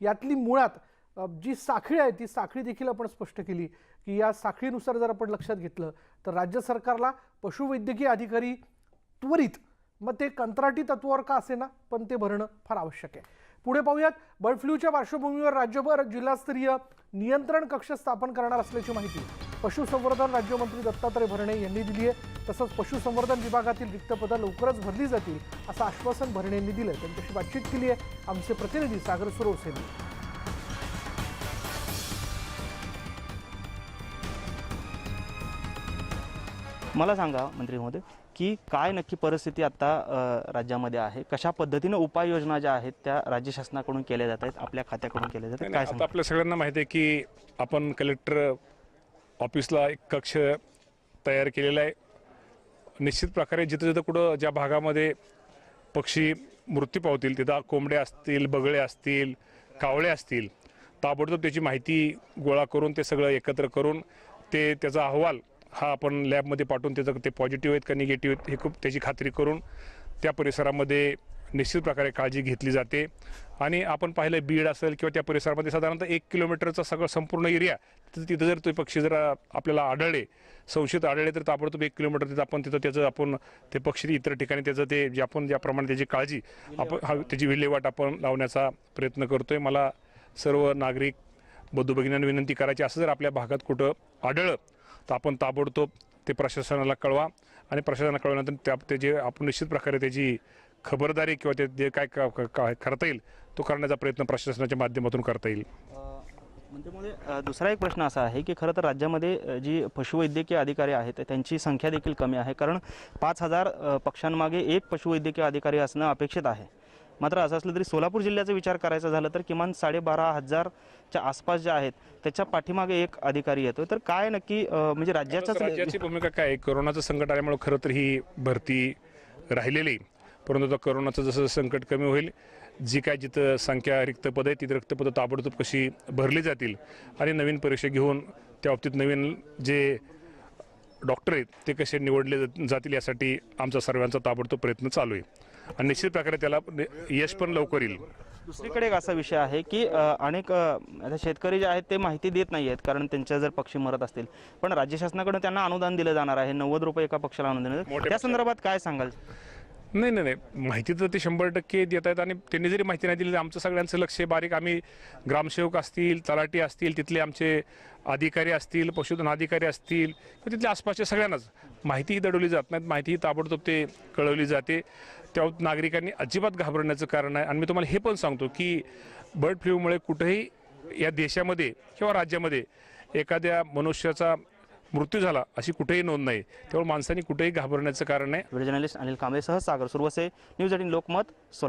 यातली मुळात जी साखळी आहे ती साखळी देखील आपण स्पष्ट केली की या साखळीनुसार जर आपण लक्षात घेतलं तर राज्य सरकारला पशुवैद्यकीय अधिकारी त्वरित मग ते कंत्राटी तत्वावर का असेना पण ते भरणं फार आवश्यक आहे. पुढे पाहूयात. बर्ड फ्लूच्या पार्श्वभूमीवर राज्यभर जिल्हास्तरीय नियंत्रण कक्ष स्थापन करणार असल्याची माहिती पशुसंवर्धन राज्यमंत्री दत्तात्रय भरणे यांनी दिली आहे. तसंच पशुसंवर्धन विभागातील रिक्त पदं लवकरच भरली जातील असं आश्वासन भरणे यांनी दिलं त्यांच्याशी बातचीत केली आहे. आमचे प्रतिनिधी सागर सुरोस यांनी मला सांगा मंत्री महोदय की काय नक्की परिस्थिती आता राज्यामध्ये आहे? कशा पद्धतीनं उपाययोजना ज्या आहेत त्या राज्य शासनाकडून केल्या जात आहेत आपल्या खात्याकडून केल्या जात काय आता आपल्या सगळ्यांना माहिती आहे की आपण कलेक्टर ऑफिसला एक कक्ष तयार केलेला आहे. निश्चित प्रकारे जिथं जिथं कुठं ज्या भागामध्ये पक्षी मृत्यू पावतील तिथं कोंबड्या असतील बगळे असतील कावळे असतील ताबडतोब त्याची माहिती गोळा करून ते सगळं एकत्र करून ते त्याचा अहवाल हा आपण लॅबमध्ये पाठवून त्याचं ते पॉझिटिव्ह आहेत का निगेटिव्ह आहेत हे खूप त्याची खात्री करून त्या परिसरामध्ये निश्चित प्रकारे काळजी घेतली जाते. आणि आपण पाहिलं बीड असेल किंवा त्या परिसरामध्ये साधारणतः एक किलोमीटरचा सगळं संपूर्ण एरिया तिथं तिथं जर ते पक्षी जर आपल्याला आढळले संशयित आढळले तर ताबडतोब एक किलोमीटर तिथं आपण तिथं त्याचं आपण ते पक्षी इतर ठिकाणी त्याचं ते जे आपण ज्याप्रमाणे त्याची काळजी आपण हा त्याची विल्हेवाट आपण लावण्याचा प्रयत्न करतो आहे मला सर्व नागरिक बंधू भगिनींना विनंती करायची असं जर आपल्या भागात कुठं आढळलं तर आपण ताबडतोब ते प्रशासनाला कळवा आणि प्रशासनाला कळवल्यानंतर त्या ते जे आपण निश्चित प्रकारे त्याची खबरदारी किंवा ते जे काय का- का- करता येईल तो करण्याचा प्रयत्न प्रशासनाच्या माध्यमातून करता येईल. म्हणजे दुसरा एक प्रश्न असा आहे की खरं तर राज्यामध्ये जी पशुवैद्यकीय अधिकारी आहेत त्यांची संख्या देखील कमी आहे. कारण पाच हजार पक्षांमागे एक पशुवैद्यकीय अधिकारी असणं अपेक्षित आहे. मात्र असं असलं तरी सोलापूर जिल्ह्याचा विचार करायचा झाला तर किमान साडेबारा हजारच्या आसपास जे आहेत त्याच्या पाठीमागे एक अधिकारी येतो तर काय नक्की म्हणजे राज्याच्याच राज्याची भूमिका काय आहे? कोरोनाचं संकट आल्यामुळे खरं तर ही भरती राहिलेली आहे. परंतु आता कोरोनाचं जसं संकट कमी होईल जी काय जिथं संख्या रिक्त पदं आहे तिथं रिक्त पदं ताबडतोब कशी भरली जातील आणि नवीन परीक्षा घेऊन त्या बाबतीत नवीन जे डॉक्टर आहेत ते कसे निवडले जात- जातील यासाठी आमचा सर्वांचा ताबडतोब प्रयत्न चालू आहे. आणि निश्चित प्रकारे त्याला यश पण लवकर येईल. दुसरीकडे एक असा विषय आहे की अनेक शेतकरी जे आहेत ते माहिती देत नाही आहेत कारण त्यांच्या जर पक्षी मरत असतील. पण राज्य शासनाकडून त्यांना अनुदान दिलं जाणार आहे नव्वद रुपये एका पक्षाला अनुदान त्या संदर्भात काय सांगाल? नाही नाही नाही. माहिती तर ते शंभर टक्के देत आहेत आणि त्यांनी जरी माहिती नाही दिली तर आमचं सगळ्यांचं लक्ष आहे. बारीक आम्ही ग्रामसेवक असतील तलाठी असतील तिथले आमचे अधिकारी असतील पशुधन अधिकारी असतील किंवा तिथल्या आसपासच्या सगळ्यांनाच. माहितीही दडवली जात नाहीत माहितीही ताबडतोब ते कळवली जाते. त्या नागरिकांनी अजिबात घाबरण्याचं कारण आहे आणि मी तुम्हाला हे पण सांगतो की बर्ड फ्लूमुळे कुठेही या देशामध्ये किंवा राज्यामध्ये एखाद्या मनुष्याचा मृत्यू झाला अशी कुठेही नोंद नाही. त्यामुळे माणसांनी कुठेही घाबरण्याचं कारण नाही. जर्नलिस्ट अनिल कांबळेसह सागर सुरवसे न्यूज एटीन लोकमत सोलापूर.